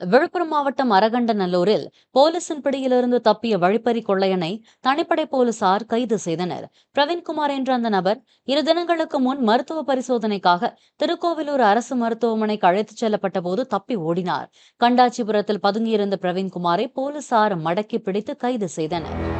விழுப்புரம் மாவட்டம் அரகண்டநல்லூரில் போலீசின் பிடியிலிருந்து தப்பிய வழிப்பறி கொள்ளையனை தனிப்படை போலீசார் கைது செய்தனர். பிரவீன்குமார் என்ற அந்த நபர் இரு தினங்களுக்கு முன் மருத்துவ பரிசோதனைக்காக திருக்கோவிலூர் அரசு மருத்துவமனைக்கு அழைத்துச் செல்லப்பட்ட போது தப்பி ஓடினார். கண்டாச்சிபுரத்தில் பதுங்கியிருந்த பிரவீன்குமாரை போலீசார் மடக்கி பிடித்து கைது செய்தனர்.